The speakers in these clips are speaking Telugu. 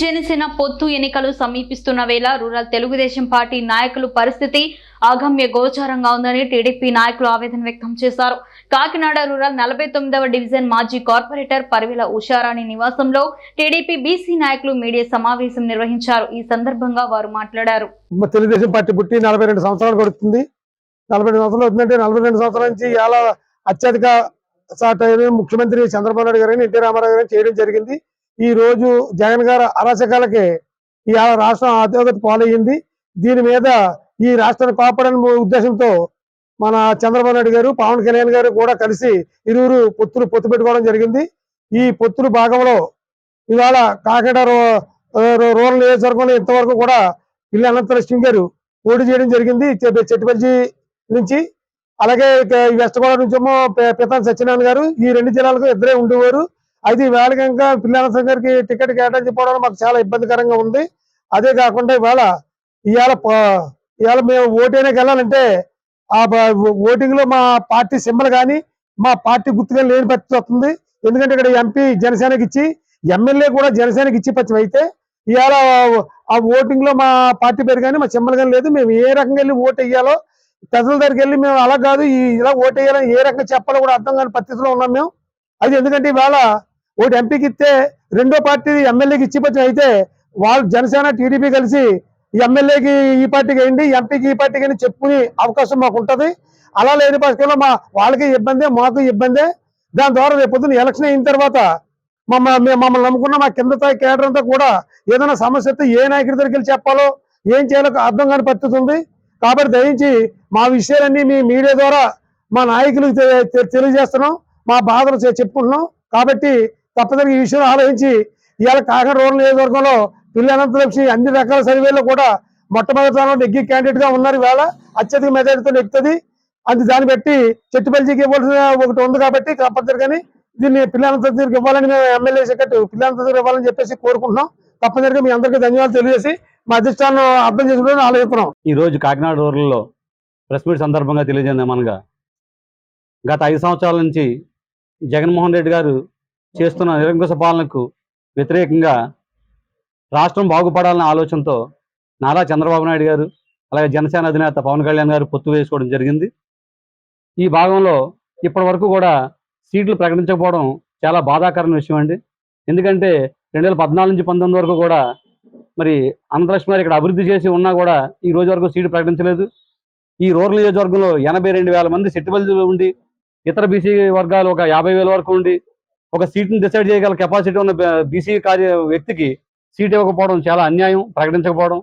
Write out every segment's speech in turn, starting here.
జనసేన పొత్తు ఎన్నికలు సమీపిస్తున్న వేళ రూరల్ తెలుగుదేశం పార్టీ నాయకులు పరిస్థితి అగమ్య గోచారంగా ఉందని టీడీపీ నాయకులు ఆవేదన వ్యక్తం చేశారు. కాకినాడ రూరల్ నలభై తొమ్మిదవ డివిజన్ మాజీ కార్పొరేటర్ పరివేల ఉషారాణి నివాసంలో టీడీపీ బీసీ నాయకులు మీడియా సమావేశం నిర్వహించారు. ఈ సందర్భంగా వారు మాట్లాడారు. తెలుగుదేశం పార్టీ పుట్టి నలభై రెండు సంవత్సరాలు పడుతుంది నలభై రెండు సంవత్సరాలు అవుతుందంటే నలభై రెండు సంవత్సరాల నుంచి ఇలా అత్యధిక ముఖ్యమంత్రి చంద్రబాబు నాయుడు గారిని ఎన్టీ రామారావు గారిని చేయడం జరిగింది. ఈ రోజు జగన్ గారు అరాచకాలకి ఈ రాష్ట్రం అధోగతి పాలయ్యింది. దీని మీద ఈ రాష్ట్రాన్ని కాపాడని ఉద్దేశంతో మన చంద్రబాబు నాయుడు గారు పవన్ కళ్యాణ్ గారు కూడా కలిసి ఇరువురు పొత్తులు పొత్తు పెట్టుకోవడం జరిగింది. ఈ పొత్తులు భాగంలో ఇవాళ కాకినాడ రూరల్ నియోజకవర్గంలో ఇంతవరకు కూడా పిల్లి అనంత గారు పోటీ చేయడం జరిగింది. చెట్టుపల్లి నుంచి అలాగే వెస్ట్ గోదావరి నుంచి ఏమో పితాని సత్యనారాయణ గారు ఈ రెండు జిల్లాలకు ఇద్దరే ఉండేవారు. అయితే ఇవాళ కనుక పిల్లల గారికి టికెట్ కేటాయించుకోవడం మాకు చాలా ఇబ్బందికరంగా ఉంది. అదే కాకుండా ఇవాళ ఇవాళ ఇవాళ మేము ఓటైనాకి వెళ్ళాలంటే ఆ ఓటింగ్లో మా పార్టీ సింబల్ కానీ మా పార్టీ గుర్తుగా లేని పరిస్థితి వస్తుంది. ఎందుకంటే ఇక్కడ ఎంపీ జనసేనకి ఇచ్చి ఎమ్మెల్యే కూడా జనసేనకి ఇచ్చి పచ్చివైతే అయితే ఇవాళ ఆ ఓటింగ్లో మా పార్టీ పేరు కానీ మా సింబల్ కానీ లేదు. మేము ఏ రకంగా వెళ్ళి ఓటు వేయాలో ప్రజల దగ్గరికి వెళ్ళి మేము అలా కాదు ఇలా ఓటు వేయాలని ఏ రకంగా చెప్పాలో కూడా అర్థం కాని పరిస్థితిలో ఉన్నాం మేము. అది ఎందుకంటే ఇవాళ ఓటు ఎంపీకి ఇస్తే రెండో పార్టీ ఎమ్మెల్యేకి ఇచ్చిపచ్చ అయితే వాళ్ళు జనసేన టీడీపీ కలిసి ఎమ్మెల్యేకి ఈ పార్టీకి వేయండి ఎంపీకి ఈ పార్టీకి అని చెప్పుకునే అవకాశం మాకు ఉంటుంది. అలా లేని పక్షంలో మా వాళ్ళకి ఇబ్బందే మాకు ఇబ్బందే. దాని ద్వారా రేపు పొద్దున్న ఎలక్షన్ అయిన తర్వాత మమ్మల్ని మేము మమ్మల్ని నమ్ముకున్న మా కింద స్థాయి కేడర్ అంతా కూడా ఏదైనా సమస్య ఏ నాయకుడి దగ్గరికి వెళ్ళి చెప్పాలో ఏం చేయాలో అర్థం కాని పరిస్థితి ఉంది. కాబట్టి దయించి మా విషయాలన్నీ మీ మీడియా ద్వారా మా నాయకులకు తెలియజేస్తున్నాం మా బాధలు చెప్పుకుంటున్నాం. కాబట్టి తప్పదని ఈ విషయం ఆలోచించి ఇవాళ కాకినాడ రోడ్ల నియోజకవర్గంలో పిల్లి అనంత అన్ని రకాల సర్వేల్లో కూడా మొట్టమొదటి స్థానంలో నెగ్గి క్యాండిడేట్గా ఉన్నారు ఇవాళ. అత్యధిక మెజారిటీతో నెక్కుతుంది అది దాన్ని బట్టి చెట్టుపల్లికి ఇవ్వాల్సిన ఒకటి ఉంది కాబట్టి తప్పనిసరిగాని దీన్ని పిల్లలంత ఇవ్వాలని మేము ఎమ్మెల్యే సెక్రటరీ పిల్లలంత ఇవ్వాలని చెప్పేసి కోరుకుంటున్నాం. తప్పనిసరిగా మీ అందరికీ ధన్యవాదాలు తెలియజేసి మా అధిష్టానం అర్థం చేసుకుంటే ఆలోచిస్తున్నాం. ఈ రోజు కాకినాడ రూరల్లో ప్రెస్ మీట్ సందర్భంగా తెలియజేయమనగా గత ఐదు సంవత్సరాల నుంచి జగన్మోహన్ రెడ్డి గారు చేస్తున్న నిరంకుశ పాలనకు వ్యతిరేకంగా రాష్ట్రం బాగుపడాలనే ఆలోచనతో నారా చంద్రబాబు నాయుడు గారు అలాగే జనసేన అధినేత పవన్ కళ్యాణ్ గారు పొత్తు వేసుకోవడం జరిగింది. ఈ భాగంలో ఇప్పటి వరకు కూడా సీట్లు ప్రకటించకపోవడం చాలా బాధాకరమైన విషయం అండి. ఎందుకంటే రెండు వేల పద్నాలుగు నుంచి పంతొమ్మిది వరకు కూడా మరి అనంతలక్ష్మి గారు ఇక్కడ అభివృద్ధి చేసి ఉన్నా కూడా ఈ రోజు వరకు సీటు ప్రకటించలేదు. ఈ రూరల్ నియోజకవర్గంలో ఎనభై రెండు వేల మంది సిట్టుబల్లిలో ఉండి ఇతర బీసీ వర్గాలు ఒక యాభై వేల వరకు ఉండి ఒక సీట్ని డిసైడ్ చేయగల కెపాసిటీ ఉన్న బీసీ కార్య వ్యక్తికి సీట్ ఇవ్వకపోవడం చాలా అన్యాయం ప్రకటించకపోవడం.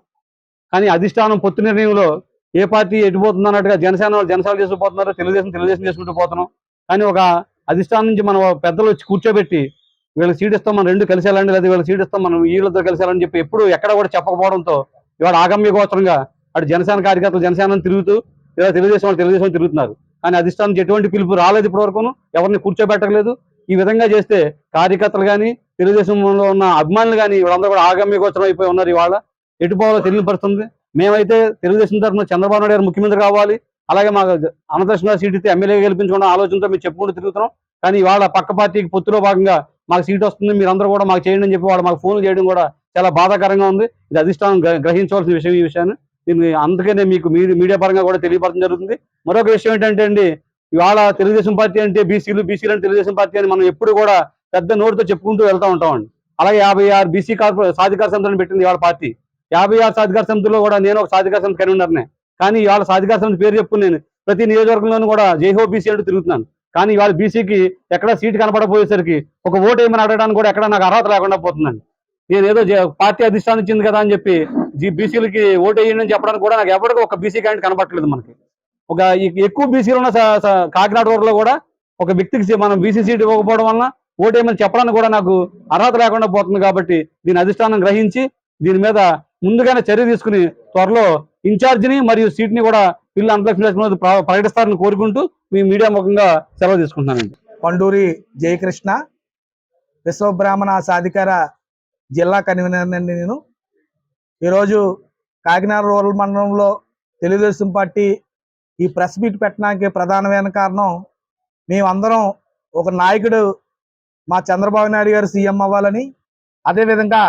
కానీ అధిష్టానం పొత్తు నిర్ణయంలో ఏ పార్టీ ఎటుపోతుంది అన్నట్టుగా జనసేన వాళ్ళు జనసేన చేసుకుపోతున్నారు తెలుగుదేశం తెలుగుదేశం చేసుకుంటూ పోతున్నాం. కానీ ఒక అధిష్టానం నుంచి మనం పెద్దలు వచ్చి కూర్చోబెట్టి వీళ్ళకి సీట్ ఇస్తాం మనం రెండు కలిసి వెళ్ళండి లేదా వీళ్ళకి సీట్ ఇస్తాం మనం వీళ్ళతో కలిసి వెళ్ళని చెప్పి ఎప్పుడు ఎక్కడ కూడా చెప్పకపోవడంతో ఇవాళ ఆగమ్య గోచరంగా అటు జనసేన కార్యకర్తలు జనసేన తిరుగుతూ లేదా తెలుగుదేశం వాళ్ళు తెలుగుదేశం తిరుగుతున్నారు. కానీ అధిష్టానం ఎటువంటి పిలుపు రాలేదు ఇప్పటివరకు ఎవరిని కూర్చోబెట్టలేదు ఈ విధంగా చేస్తే కార్యకర్తలు కానీ తెలుగుదేశంలో ఉన్న అభిమానులు కానీ వీళ్ళందరూ కూడా ఆగమ్య గోచరం అయిపోయి ఉన్నారు ఇవాళ. ఎటు పోవాలో తెలియపరుస్తుంది మేమైతే తెలుగుదేశం తరఫున చంద్రబాబు నాయుడు గారు ముఖ్యమంత్రి కావాలి. అలాగే మాకు అనంతకృష్ణ సీట్ ఇస్తే ఎమ్మెల్యే గెలిపించుకున్న ఆలోచనతో మేము చెప్పుకుంటూ తిరుగుతున్నాం. కానీ ఇవాళ పక్క పార్టీకి పొత్తులో భాగంగా మాకు సీట్ వస్తుంది. మీరందరూ కూడా మాకు చేయండి అని చెప్పి వాడు మాకు ఫోన్లు చేయడం కూడా చాలా బాధాకరంగా ఉంది. ఇది అధిష్టానం గ్రహించవలసిన విషయం ఈ విషయాన్ని. దీన్ని అందుకనే మీకు మీడియా పరంగా కూడా తెలియపరచడం జరుగుతుంది. మరొక విషయం ఏంటంటే అండి ఇవాళ తెలుగుదేశం పార్టీ అంటే బీసీలు బీసీలు అంటే తెలుగుదేశం పార్టీ అని మనం ఎప్పుడు కూడా పెద్ద నోటితో చెప్పుకుంటూ వెళ్తూ ఉంటామండి అలాగే యాభై ఆరు బీసీ కార్పొరే సాధికార సమితిని పెట్టింది ఇవాళ పార్టీ. యాభై ఆరు సాధికార సమితిలో కూడా నేను ఒక సాధికార సమితి కన్వీనర్నే. కానీ ఇవాళ సాధికార సమితి పేరు చెప్పుకుని నేను ప్రతి నియోజకవర్గంలోనూ కూడా జైహో బీసీ అంటూ తిరుగుతున్నాను. కానీ ఇవాళ బీసీకి ఎక్కడ సీట్ కనపడపోయేసరికి ఒక ఓటు ఏమని అడగడానికి కూడా ఎక్కడ నాకు అర్హత లేకుండా పోతుందండి. నేను ఏదో పార్టీ అధిష్టానం ఇచ్చింది కదా అని చెప్పి జీ బీసీలకి ఓటు వేయండి అని చెప్పడానికి కూడా నాకు ఎవరికి ఒక బీసీ క్యాండిడేట్ కనపట్లేదు మనకి. ఒక ఎక్కువ బీసీలు ఉన్న స- కాకినాడ ఊర్లో కూడా ఒక వ్యక్తికి మనం బీసీ సీట్ ఇవ్వకపోవడం వలన ఓటేమని చెప్పడానికి కూడా నాకు అర్హత లేకుండా పోతుంది కాబట్టి దీని అధిష్టానం గ్రహించి దీని మీద ముందుగానే చర్య తీసుకుని త్వరలో ఇన్ఛార్జిని మరియు సీట్ని కూడా పిల్లలు అంతలక్ష్మి ప్రకటిస్తారని కోరుకుంటూ మీ మీడియా ముఖంగా సెలవు తీసుకుంటున్నానండి. పండూరి జయకృష్ణ విశ్వబ్రాహ్మణ సాధికార జిల్లా కన్వీనర్ అండి నేను. ఈరోజు కాకినాడ రూరల్ మండలంలో తెలుగుదేశం పార్టీ ఈ ప్రెస్ మీట్ పెట్టడానికి ప్రధానమైన కారణం మేమందరం ఒక నాయకుడు మా చంద్రబాబు నాయుడు గారు సీఎం అవ్వాలని అదేవిధంగా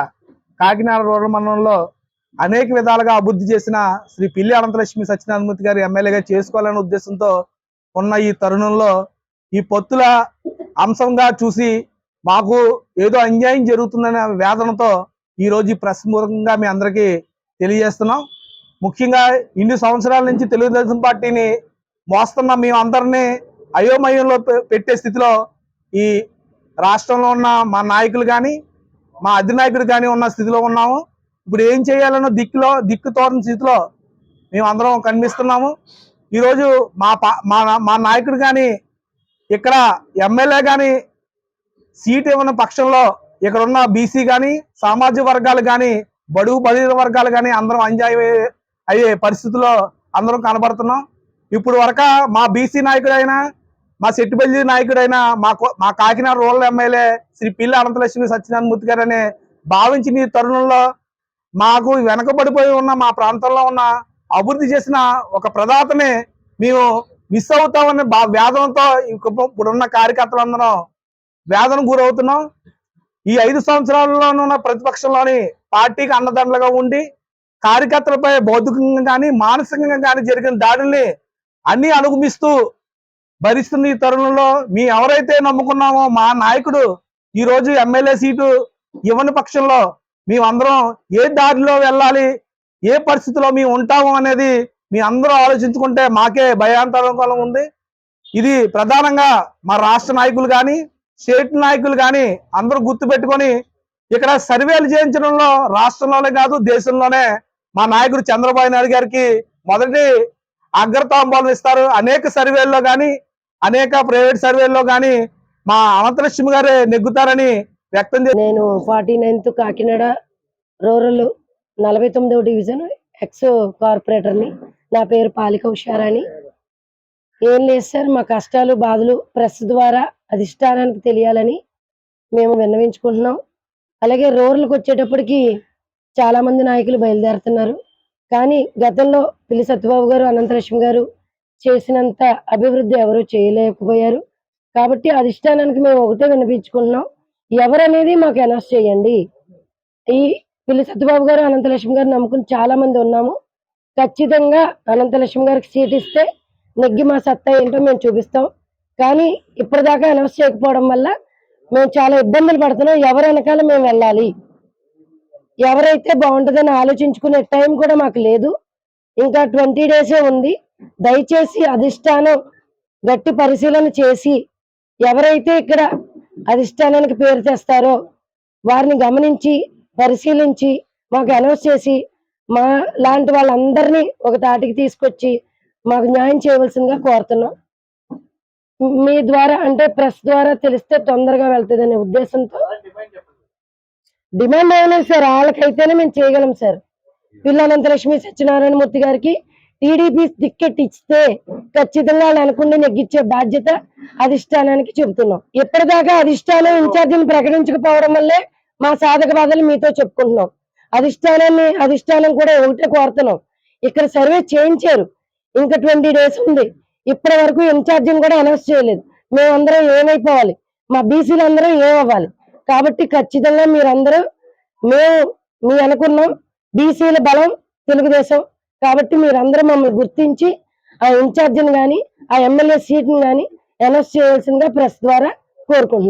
కాకినాడ రూరల్ మండలంలో అనేక విధాలుగా అభివృద్ధి చేసిన శ్రీ పిల్లి అనంతలక్ష్మి సత్యనారాయణమూర్తి గారి ఎమ్మెల్యేగా చేసుకోవాలనే ఉద్దేశంతో ఉన్న ఈ తరుణంలో ఈ పొత్తుల అంశంగా చూసి మాకు ఏదో అన్యాయం జరుగుతుందనే వేదనతో ఈ రోజు ఈ ప్రెస్ మూలంగా మీ అందరికీ తెలియజేస్తున్నాం. ముఖ్యంగా ఇన్ని సంవత్సరాల నుంచి తెలుగుదేశం పార్టీని మోస్తున్న మేము అందరినీ అయోమయంలో పె- పెట్టే స్థితిలో ఈ రాష్ట్రంలో ఉన్న మా నాయకులు కానీ మా అధినాయకుడు కానీ ఉన్న స్థితిలో ఉన్నాము. ఇప్పుడు ఏం చేయాలనో దిక్కులో దిక్కు తోరని స్థితిలో మేము అందరం కనిపిస్తున్నాము. ఈరోజు మా పా- మా మా నాయకుడు కానీ ఇక్కడ ఎమ్మెల్యే కానీ సీట్ ఇవ్వని పక్షంలో ఇక్కడ ఉన్న బీసీ కానీ సామాజిక వర్గాలు కానీ బడుగు బదిలీ వర్గాలు కానీ అందరం ఎంజాయ్ అయ్యే పరిస్థితుల్లో అందరం కనబడుతున్నాం. ఇప్పుడు వరక మా బీసీ నాయకుడైనా మా సెట్టుబల్లి నాయకుడైన మా కో- మా కాకినాడ రూరల్ ఎమ్మెల్యే శ్రీ పిల్లి అనంతలక్ష్మి సత్యనారాయణమూర్తి గారు అనే భావించిన ఈ తరుణంలో మాకు వెనకబడిపోయి ఉన్న మా ప్రాంతంలో ఉన్న అభివృద్ధి చేసిన ఒక ప్రదాతని మేము మిస్ అవుతామని బా వేదంతో ఇప్పుడున్న కార్యకర్తలందరం వేదన గురవుతున్నాం. ఈ ఐదు సంవత్సరాల్లో ఉన్న ప్రతిపక్షంలోని పార్టీకి అన్నదండలుగా ఉండి కార్యకర్తలపై భౌతికంగా కానీ మానసికంగా కానీ జరిగిన దాడుల్ని అన్ని అనుగమిస్తూ భరిస్తున్న ఈ తరుణంలో మీ ఎవరైతే నమ్ముకున్నామో మా నాయకుడు ఈ రోజు ఎమ్మెల్యే సీటు ఇవ్వని పక్షంలో మేమందరం ఏ దారిలో వెళ్ళాలి ఏ పరిస్థితిలో మేము ఉంటాము అనేది మీ అందరూ ఆలోచించుకుంటే మాకే భయాంతరంగా ఉంది. ఇది ప్రధానంగా మా రాష్ట్ర నాయకులు కానీ స్టేట్ నాయకులు కానీ అందరూ గుర్తు పెట్టుకొని ఇక్కడ సర్వేలు చేయించడంలో రాష్ట్రంలోనే కాదు దేశంలోనే మా నాయకుడు చంద్రబాబు నాయుడు గారికి మొదటి అగ్రతాంబాలు ఇస్తారు. అనేక సర్వేల్లో కానీ అనేక ప్రైవేట్ సర్వేల్లో కానీ మా అనంతలక్ష్మి గారే నెగ్గుతారని వ్యక్తం నేను ఫార్టీ నైన్త్ కాకినాడ రూరల్ నలభై తొమ్మిదవ డివిజన్ ఎక్స్ కార్పొరేటర్ని. నా పేరు పాలిక హుషారాని ఏం లేదు సార్ మా కష్టాలు బాధలు ప్రెస్ ద్వారా అధిష్టానానికి తెలియాలని మేము విన్నవించుకుంటున్నాం. అలాగే రూరల్కి వచ్చేటప్పటికి చాలా మంది నాయకులు బయలుదేరుతున్నారు. కానీ గతంలో పిల్లి సత్యబాబు గారు అనంతలక్ష్మి గారు చేసినంత అభివృద్ధి ఎవరు చేయలేకపోయారు. కాబట్టి అధిష్టానానికి మేము ఒకటే వినిపించుకుంటున్నాం. ఎవరనేది మాకు అనౌన్స్ చేయండి. ఈ పిల్లి సత్యబాబు గారు అనంతలక్ష్మి గారు నమ్ముకుని చాలా మంది ఉన్నాము. ఖచ్చితంగా అనంతలక్ష్మి గారికి సీట్ ఇస్తే నెగ్గి మా సత్తా ఏంటో మేము చూపిస్తాం. కానీ ఇప్పటిదాకా అనౌన్స్ చేయకపోవడం వల్ల మేము చాలా ఇబ్బందులు పడుతున్నాం. ఎవరు వెనకాల మేము వెళ్ళాలి? ఎవరైతే బాగుంటుందని ఆలోచించుకునే టైం కూడా మాకు లేదు. ఇంకా ట్వంటీ డేసే ఉంది. దయచేసి అధిష్టానం గట్టి పరిశీలన చేసి ఎవరైతే ఇక్కడ అధిష్టానానికి పేరు తెస్తారో వారిని గమనించి పరిశీలించి మాకు అనౌన్స్ చేసి మా లాంటి వాళ్ళందరినీ ఒక తాటికి తీసుకొచ్చి మాకు న్యాయం చేయవలసిందిగా కోరుతున్నాం. మీ ద్వారా అంటే ప్రెస్ ద్వారా తెలిస్తే తొందరగా వెళ్తుందనే ఉద్దేశంతో డిమాండ్ ఏమలేదు సార్. వాళ్ళకైతేనే మేము చేయగలం సార్. పిల్లనంతలక్ష్మి సత్యనారాయణమూర్తి గారికి టీడీపీ టిక్కెట్ ఇస్తే ఖచ్చితంగా వాళ్ళు అనుకుంటే నెగ్గించే బాధ్యత అధిష్టానానికి చెబుతున్నాం. ఇప్పటిదాకా అధిష్టానం ఇన్ఛార్జిని ప్రకటించకపోవడం వల్లే మా సాధక బాధలు మీతో చెప్పుకుంటున్నాం. అధిష్టానాన్ని అధిష్టానం కూడా ఒకటే కోరుతున్నాం. ఇక్కడ సర్వే చేయించారు. ఇంకా ట్వంటీ డేస్ ఉంది. ఇప్పటి వరకు ఇన్ఛార్జిని కూడా అనౌన్స్ చేయలేదు. మేమందరం ఏమైపోవాలి? మా బీసీలు అందరం ఏమవ్వాలి? కాబట్టి ఖచ్చితంగా మీరందరూ మేము మీ అనుకున్నాం. బీసీల బలం తెలుగుదేశం. కాబట్టి మీరందరూ మమ్మల్ని గుర్తించి ఆ ఇన్ఛార్జిని కానీ ఆ ఎమ్మెల్యే సీట్ని కానీ అనౌన్స్ చేయాల్సిందిగా ప్రెస్ ద్వారా కోరుకుంటున్నాం.